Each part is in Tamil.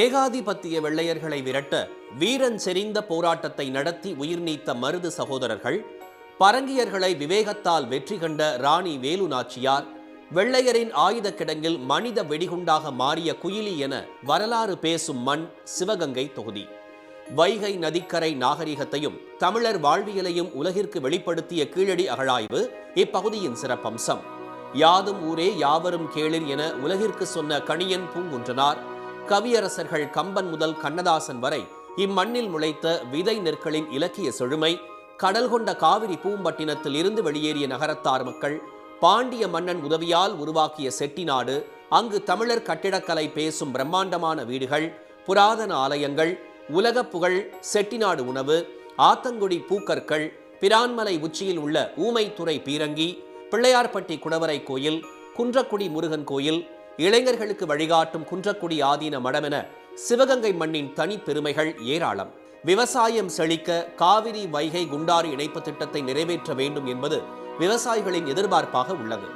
ஏகாதிபத்திய வெள்ளையர்களை விரட்ட வீரன் செறிந்த போராட்டத்தை நடத்தி உயிர் நீத்த மருது சகோதரர்கள் பரங்கியர்களை விவேகத்தால் வெற்றி கண்ட ராணி வேலு நாச்சியார் வெள்ளையரின் ஆயுத கிடங்கில் மனித வெடிகுண்டாக மாறிய குயிலி என வரலாறு பேசும் மண் சிவகங்கை தொகுதி. வைகை நதிக்கரை நாகரிகத்தையும் தமிழர் வாழ்வியலையும் உலகிற்கு வெளிப்படுத்திய கீழடி அகழாய்வு இப்பகுதியின் சிறப்பம்சம். யாதும் ஊரே யாவரும் கேளிர் என உலகிற்கு சொன்ன கணியன் பூங்குன்றனார். கவியரசர்கள் கம்பன் முதல் கண்ணதாசன் வரை இம்மண்ணில் முளைத்த விதை நெற்களின் இலக்கிய செழுமை கடல் கொண்ட காவிரி பூம்பட்டினத்தில் இருந்து வெளியேறிய நகரத்தார் மக்கள் பாண்டிய மன்னன் உதவியால் உருவாக்கிய செட்டிநாடு அங்கு தமிழர் கட்டிடக்கலை பேசும் பிரம்மாண்டமான வீடுகள் புராதன ஆலயங்கள் உலகப் புகழ் செட்டிநாடு உணவு ஆத்தங்குடி பூக்கற்கள் பிரான்மலை உச்சியில் உள்ள ஊமைத்துறை பீரங்கி பிள்ளையார்பட்டி குடவரை கோயில் குன்றக்குடி முருகன் கோயில் இளைஞர்களுக்கு வழிகாட்டும் குன்றக்குடி ஆதீன மடமென சிவகங்கை மண்ணின் தனி பெருமைகள் ஏராளம். விவசாயம் செழிக்க காவிரி வைகை குண்டாறு இணைப்பு திட்டத்தை நிறைவேற்ற வேண்டும் என்பது விவசாயிகளின் எதிர்பார்ப்பாக உள்ளது.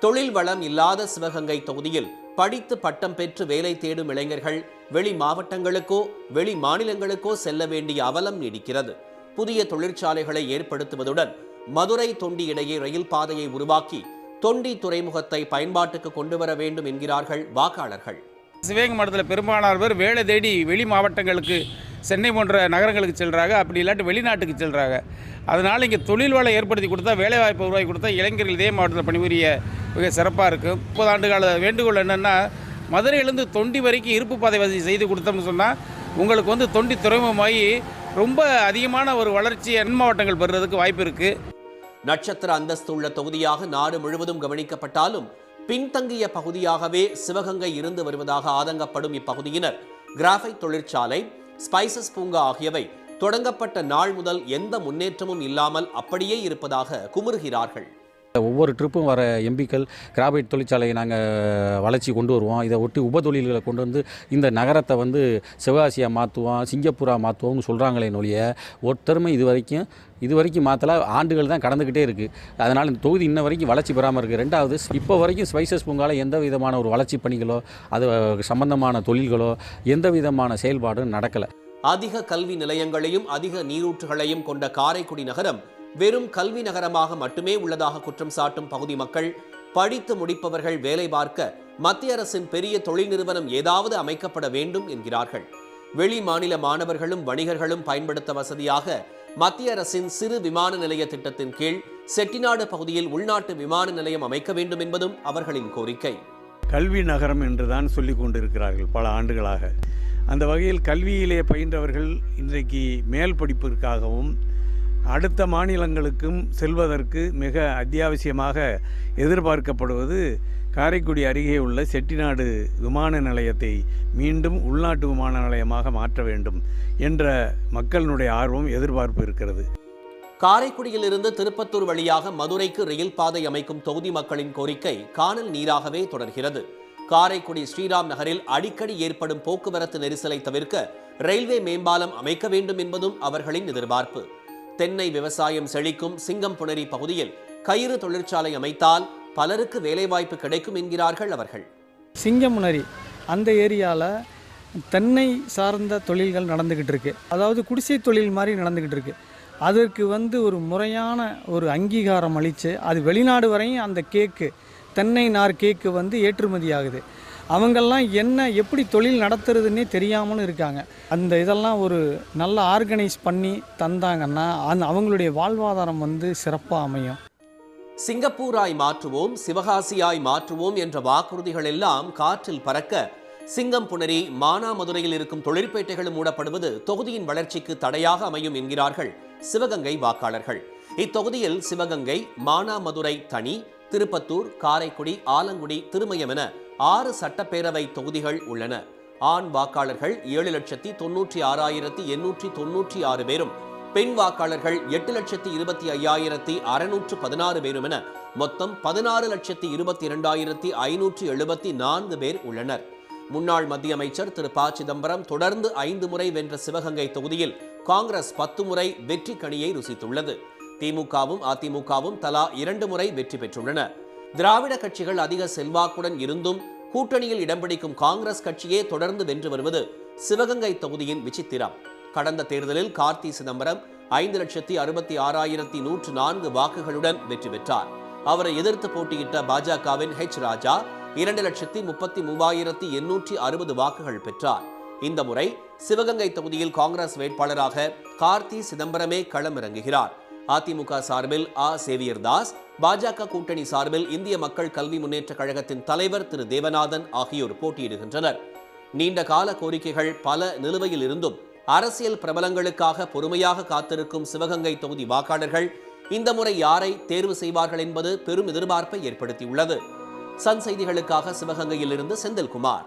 தொழில் வளம் இல்லாத சிவகங்கை தொகுதியில் படித்து பட்டம் பெற்று வேலை தேடும் இளைஞர்கள் வெளி மாவட்டங்களுக்கோ வெளி மாநிலங்களுக்கோ செல்ல வேண்டிய அவலம் நீடிக்கிறது. புதிய தொழிற்சாலைகளை ஏற்படுத்துவதுடன் மதுரை தொண்டி இடையே ரயில் பாதையை உருவாக்கி தொண்டி துறைமுகத்தை பயன்பாட்டுக்கு கொண்டு வர வேண்டும் என்கிறார்கள் வாக்காளர்கள். சிவகங்கை மாவட்டத்தில் பெரும்பாலான பேர் வேலை தேடி வெளி மாவட்டங்களுக்கு சென்னை போன்ற நகரங்களுக்கு செல்கிறாங்க அப்படி இல்லாட்டி வெளிநாட்டுக்கு செல்கிறாங்க அதனால் இங்கே தொழில் வளம் ஏற்படுத்தி கொடுத்தா வேலைவாய்ப்பு உருவாக்கி கொடுத்தா இளைஞர்கள் இதே மாவட்டத்தில் பணிபுரிய மிக சிறப்பாக இருக்கும் முப்பது ஆண்டு கால வேண்டுகோள் என்னென்னா மதுரையிலேருந்து தொண்டி வரைக்கும் இருப்பு பாதை வசதி செய்து கொடுத்தோம்னு சொன்னால் உங்களுக்கு வந்து தொண்டி துறைமுகமாகி ரொம்ப அதிகமான ஒரு வளர்ச்சி எண் மாவட்டங்கள் பெறுறதுக்கு வாய்ப்பு இருக்குது நட்சத்திர அந்தஸ்து உள்ள தொகுதியாக நாடு முழுவதும் கவனிக்கப்பட்டாலும் பின்தங்கிய பகுதியாகவே சிவகங்கை இருந்து வருவதாக ஆதங்கப்படும் இப்பகுதியினர். கிராஃபைட் தொழிற்சாலை ஸ்பைசஸ் பூங்கா ஆகியவை தொடங்கப்பட்ட நாள் முதல் எந்த முன்னேற்றமும் இல்லாமல் அப்படியே இருப்பதாக குமுறுகிறார்கள். ஒவ்வொரு ட்ரிப்பும் வர எம்பிக்கள் கிராபைட் தொழிற்சாலையை நாங்கள் வளர்ச்சி கொண்டு வருவோம். இதை ஒட்டி உபதொழில்களை கொண்டு வந்து இந்த நகரத்தை வந்து சிவகாசியாக மாற்றுவோம் சிங்கப்பூராக மாற்றுவோம்னு சொல்கிறாங்களே நொழிய ஒருத்தருமே இது வரைக்கும் இது வரைக்கும் மாற்றல ஆண்டுகள் தான் கடந்துக்கிட்டே இருக்குது அதனால் இந்த தொகுதி இன்ன வரைக்கும் வளர்ச்சி பெறாமல் இருக்குது ரெண்டாவது இப்போ வரைக்கும் ஸ்பைசஸ் பூங்கால எந்த விதமான ஒரு வளர்ச்சி பணிகளோ அது சம்பந்தமான தொழில்களோ எந்த விதமான செயல்பாடும் நடக்கலை. அதிக கல்வி நிலையங்களையும் அதிக நீரூற்றுகளையும் கொண்ட காரைக்குடி நகரம் வெறும் கல்வி நகரமாக மட்டுமே உள்ளதாக குற்றம் சாட்டும் பகுதி மக்கள் படித்து முடிப்பவர்கள் வேலை பார்க்க மத்திய அரசின் பெரிய தொழில் நிறுவனம் ஏதாவது அமைக்கப்பட வேண்டும் என்கிறார்கள். வெளி மாநில மாணவர்களும் வணிகர்களும் பயன்படுத்த வசதியாக மத்திய அரசின் சிறு விமான நிலைய திட்டத்தின் கீழ் செட்டிநாடு பகுதியில் உள்நாட்டு விமான நிலையம் அமைக்க வேண்டும் என்பதும் அவர்களின் கோரிக்கை. கல்வி நகரம் என்றுதான் சொல்லிக் கொண்டிருக்கிறார்கள் பல ஆண்டுகளாக. அந்த வகையில் கல்வியிலே பயின்றவர்கள் இன்றைக்கு மேல் படிப்பிற்காகவும் அடுத்த மாநிலங்களுக்கும் செல்வதற்கு மிக அத்தியாவசியமாக எதிர்பார்க்கப்படுவது காரைக்குடி அருகே உள்ள செட்டிநாடு விமான நிலையத்தை மீண்டும் உள்நாட்டு விமான நிலையமாக மாற்ற வேண்டும் என்ற மக்களினுடைய ஆர்வம் எதிர்பார்ப்பு இருக்கிறது. காரைக்குடியிலிருந்து திருப்பத்தூர் வழியாக மதுரைக்கு ரயில் பாதை அமைக்கும் தொகுதி மக்களின் கோரிக்கை காணல் நீராகவே தொடர்கிறது. காரைக்குடி ஸ்ரீராம் நகரில் அடிக்கடி ஏற்படும் போக்குவரத்து நெரிசலை தவிர்க்க ரயில்வே மேம்பாலம் அமைக்க வேண்டும் என்பதும் அவர்களின் எதிர்பார்ப்பு. தென்னை விவசாயம் செழிக்கும் சிங்கம்புணரி பகுதியில் கயிறு தொழிற்சாலை அமைத்தால் பலருக்கு வேலைவாய்ப்பு கிடைக்கும் என்கிறார்கள் அவர்கள். சிங்கமுனரி அந்த ஏரியாவில் தென்னை சார்ந்த தொழில்கள் நடந்துக்கிட்டு இருக்கு. அதாவது குடிசை தொழில் மாதிரி நடந்துக்கிட்டு இருக்கு. அதற்கு வந்து ஒரு முறையான ஒரு அங்கீகாரம் அளித்து அது வெளிநாடு வரையும் அந்த கேக்கு தென்னை நார் கேக்கு வந்து ஏற்றுமதி ஆகுது. அவங்கெல்லாம் என்ன எப்படி தொழில் நடத்துறதுன்னே தெரியாமலும் இருக்காங்க. அந்த இதெல்லாம் ஒரு நல்ல ஆர்கனைஸ் பண்ணி தந்தாங்கன்னா அந்த அவங்களுடைய வாழ்வாதாரம் வந்து சிறப்பாக அமையும். சிங்கப்பூராய் மாற்றுவோம் சிவகாசியாய் மாற்றுவோம் என்ற வாக்குறுதிகள் எல்லாம் காற்றில் பறக்க சிங்கம் புணரி மானாமதுரையில் இருக்கும் தொழிற்பேட்டைகளும் மூடப்படுவது தொகுதியின் வளர்ச்சிக்கு தடையாக அமையும் என்கிறார்கள் சிவகங்கை வாக்காளர்கள். இத்தொகுதியில் சிவகங்கை மானாமதுரை தனி திருப்பத்தூர் காரைக்குடி ஆலங்குடி திருமயம் என ஆறு சட்டப்பேரவை தொகுதிகள் உள்ளன. ஆண் வாக்காளர்கள் ஏழு லட்சத்தி தொன்னூற்றி ஆறாயிரத்தி எண்ணூற்றி தொன்னூற்றி ஆறு பேரும் பெண் வாக்காளர்கள் எட்டு லட்சத்தி இருபத்தி ஐயாயிரத்தி அறுநூற்று பதினாறு பேரும் என மொத்தம் பதினாறு லட்சத்தி இருபத்தி இரண்டாயிரத்தி ஐநூற்றி எழுபத்தி நான்கு பேர் உள்ளனர். முன்னாள் மத்திய அமைச்சர் திரு ப. சிதம்பரம் தொடர்ந்து ஐந்து முறை வென்ற சிவகங்கை தொகுதியில் காங்கிரஸ் பத்து முறை வெற்றி கணியை ருசித்துள்ளது திமுகவும் அதிமுகவும் தலா இரண்டு முறை வெற்றி பெற்றுள்ளன. திராவிட கட்சிகள் அதிக செல்வாக்குடன் இருந்தும் கூட்டணியில் இடம் பிடிக்கும் காங்கிரஸ் கட்சியே தொடர்ந்து வென்று வருவது சிவகங்கை தொகுதியின் விசித்திரம். கடந்த தேர்தலில் கார்த்தி சிதம்பரம் ஐந்து லட்சத்தி அறுபத்தி ஆறாயிரத்தி நூற்று நான்கு வாக்குகளுடன் வெற்றி பெற்றார். அவரை எதிர்த்து போட்டியிட்ட பாஜகவின் ஹெச் ராஜா இரண்டு லட்சத்தி முப்பத்தி மூவாயிரத்தி எண்ணூற்றி அறுபது வாக்குகள் பெற்றார். இந்த முறை சிவகங்கை தொகுதியில் காங்கிரஸ் வேட்பாளராக கார்த்தி சிதம்பரமே களமிறங்குகிறார். அதிமுக சார்பில் ஆ. சேவியர் தாஸ் பாஜக கூட்டணி சார்பில் இந்திய மக்கள் கல்வி முன்னேற்ற கழகத்தின் தலைவர் திரு. தேவநாதன் ஆகியோர் போட்டியிடுகின்றனர். நீண்ட கால கோரிக்கைகள் பல நிலுவையில் இருந்தும் அரசியல் பிரபலங்களுக்காக பொறுமையாக காத்திருக்கும் சிவகங்கை தொகுதி வாக்காளர்கள் இந்த முறை யாரை தேர்வு செய்வார்கள் என்பது பெரும் எதிர்பார்ப்பை ஏற்படுத்தியுள்ளது. சன் செய்திகளுக்காக சிவகங்கையில் இருந்து செந்தில்குமார்.